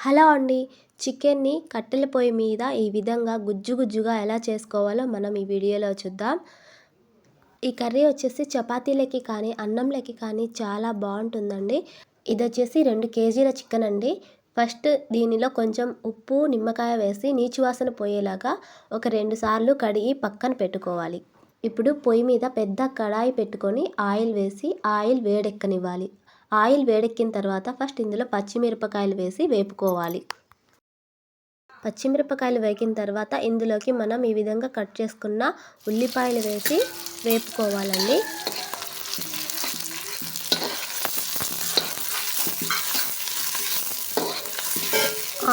Hello అండి. చికెన్ని కట్టెల పొయ్యి మీద ఈ విధంగా గుజ్జు గుజ్జుగా ఎలా చేసుకోవాలో మనం ఈ వీడియోలో చూద్దాం. ఈ కర్రీ వచ్చేసి చపాతీలకి కానీ అన్నంలకి కానీ చాలా బాగుంటుందండి. ఇది వచ్చేసి రెండు కేజీల చికెన్ అండి. ఫస్ట్ దీనిలో కొంచెం ఉప్పు నిమ్మకాయ వేసి నీచు వాసన పోయేలాగా ఒక రెండు సార్లు కడిగి పక్కన పెట్టుకోవాలి. ఇప్పుడు పొయ్యి మీద పెద్ద కడాయి పెట్టుకొని ఆయిల్ వేసి ఆయిల్ వేడెక్కనివ్వాలి. ఆయిల్ వేడెక్కిన తర్వాత ఫస్ట్ ఇందులో పచ్చిమిరపకాయలు వేసి వేపుకోవాలి. పచ్చిమిరపకాయలు వేగిన తర్వాత ఇందులోకి మనం ఈ విధంగా కట్ చేసుకున్న ఉల్లిపాయలు వేసి వేపుకోవాలండి.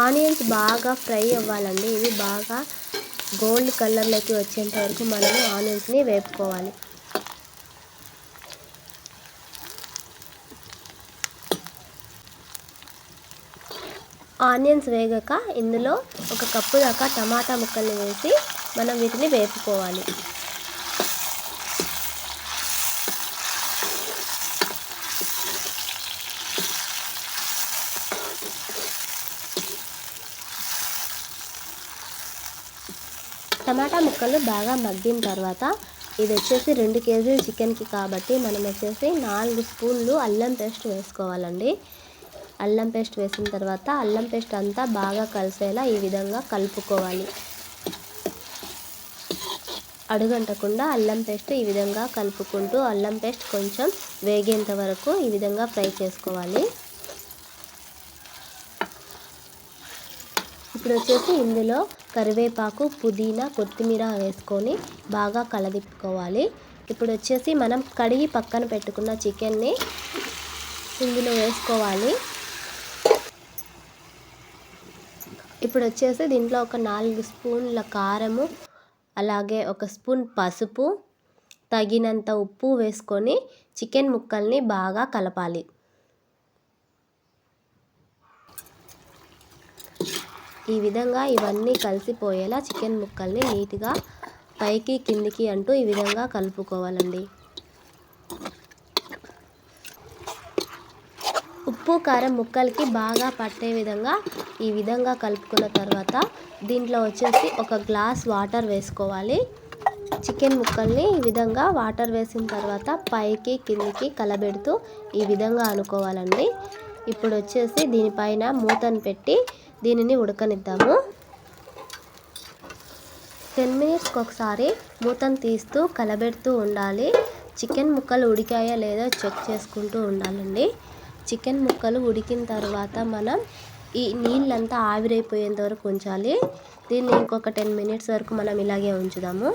ఆనియన్స్ బాగా ఫ్రై అవ్వాలండి. ఇవి బాగా గోల్డ్ కలర్లోకి వచ్చేంత వరకు మనము ఆనియన్స్ని వేపుకోవాలి. ఆనియన్స్ వేగాక ఇందులో ఒక కప్పు దాకా టమాటా ముక్కల్ని వేసి మనం వీటిని వేపుకోవాలి. టమాటా ముక్కలు బాగా మగ్గిన తర్వాత ఇది వచ్చేసి రెండు కేజీలు చికెన్కి కాబట్టి మనం వచ్చేసి నాలుగు స్పూన్లు అల్లం పేస్ట్ వేసుకోవాలండి. అల్లం పేస్ట్ వేసిన తర్వాత అల్లం పేస్ట్ అంతా బాగా కలిసేలా ఈ విధంగా కలుపుకోవాలి. అడుగంటకుండా అల్లం పేస్ట్ ఈ విధంగా కలుపుకుంటూ అల్లం పేస్ట్ కొంచెం వేగేంత వరకు ఈ విధంగా ఫ్రై చేసుకోవాలి. ఇప్పుడు వచ్చేసి ఇందులో కరివేపాకు పుదీనా కొత్తిమీర వేసుకొని బాగా కలదిప్పుకోవాలి. ఇప్పుడు వచ్చేసి మనం కడిగి పక్కన పెట్టుకున్న చికెన్ని ఇందులో వేసుకోవాలి. ఇప్పుడు వచ్చేసి దీంట్లో ఒక నాలుగు స్పూన్ల కారము అలాగే ఒక స్పూన్ పసుపు తగినంత ఉప్పు వేసుకొని చికెన్ ముక్కల్ని బాగా కలపాలి. ఈ విధంగా ఇవన్నీ కలిసిపోయేలా చికెన్ ముక్కల్ని నీట్గా పైకి కిందికి అంటూ ఈ విధంగా కలుపుకోవాలండి. ఉప్పు కారం ముక్కలకి బాగా పట్టే విధంగా ఈ విధంగా కలుపుకున్న తర్వాత దీంట్లో వచ్చేసి ఒక గ్లాస్ వాటర్ వేసుకోవాలి. చికెన్ ముక్కల్ని ఈ విధంగా వాటర్ వేసిన తర్వాత పైకి కిందికి కలబెడుతూ ఈ విధంగా అనుకోవాలండి. ఇప్పుడు వచ్చేసి దీనిపైన మూతను పెట్టి దీనిని ఉడకనిద్దాము. టెన్ మినిట్స్కి ఒకసారి మూతను తీస్తూ కలబెడుతూ ఉండాలి. చికెన్ ముక్కలు ఉడికాయా లేదా చెక్ చేసుకుంటూ ఉండాలండి. చికెన్ ముక్కలు ఉడికిన తర్వాత మనం ఈ నీళ్ళంతా ఆవిరైపోయేంత వరకు ఉంచాలి. దీన్ని ఇంకొక టెన్ మినిట్స్ వరకు మనం ఇలాగే ఉంచుదాము.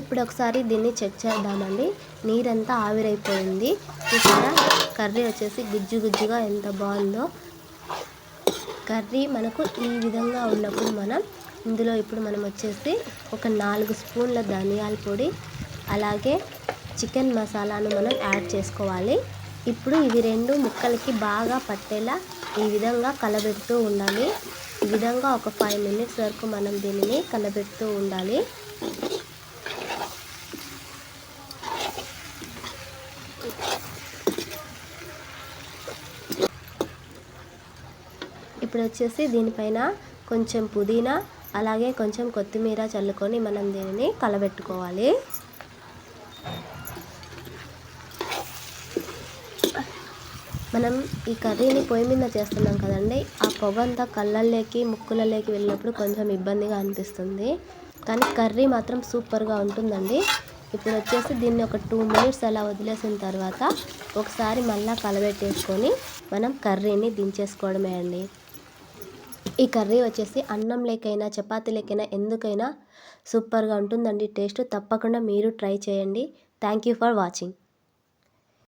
ఇప్పుడు ఒకసారి దీన్ని చెక్ చేద్దామండి. నీరంతా ఆవిరైపోయింది. ఇక్కడ కర్రీ వచ్చేసి గుజ్జు గుజ్జుగా ఎంత బాగుందో. కర్రీ మనకు ఈ విధంగా ఉన్నప్పుడు మనం ఇందులో ఇప్పుడు మనం వచ్చేసి ఒక నాలుగు స్పూన్ల ధనియాల పొడి అలాగే చికెన్ మసాలాను మనం యాడ్ చేసుకోవాలి. ఇప్పుడు ఇవి రెండు ముక్కలకి బాగా పట్టేలా ఈ విధంగా కలబెడుతూ ఉండాలి. ఈ విధంగా ఒక ఫైవ్ మినిట్స్ వరకు మనం దీనిని కలబెడుతూ ఉండాలి. ఇప్పుడు వచ్చేసి దీనిపైన కొంచెం పుదీనా అలాగే కొంచెం కొత్తిమీర చల్లుకొని మనం దీనిని కలబెట్టుకోవాలి. మనం ఈ కర్రీని పొయ్యి మీద చేస్తున్నాం కదండి ఆ పొగ అంతా కళ్ళల్లోకి ముక్కులలోకి వెళ్ళినప్పుడు కొంచెం ఇబ్బందిగా అనిపిస్తుంది. కానీ కర్రీ మాత్రం సూపర్గా ఉంటుందండి. ఇప్పుడు వచ్చేసి దీన్ని ఒక టూ మినిట్స్ అలా వదిలేసిన తర్వాత ఒకసారి మళ్ళీ కలబెట్టేసుకొని మనం కర్రీని దించేసుకోవడమే అండి. ఈ కర్రీ వచ్చేసి అన్నం లేకైనా చపాతీ లేకైనా ఎందుకైనా సూపర్గా ఉంటుందండి. టేస్ట్ తప్పకుండా మీరు ట్రై చేయండి. Thank you for watching.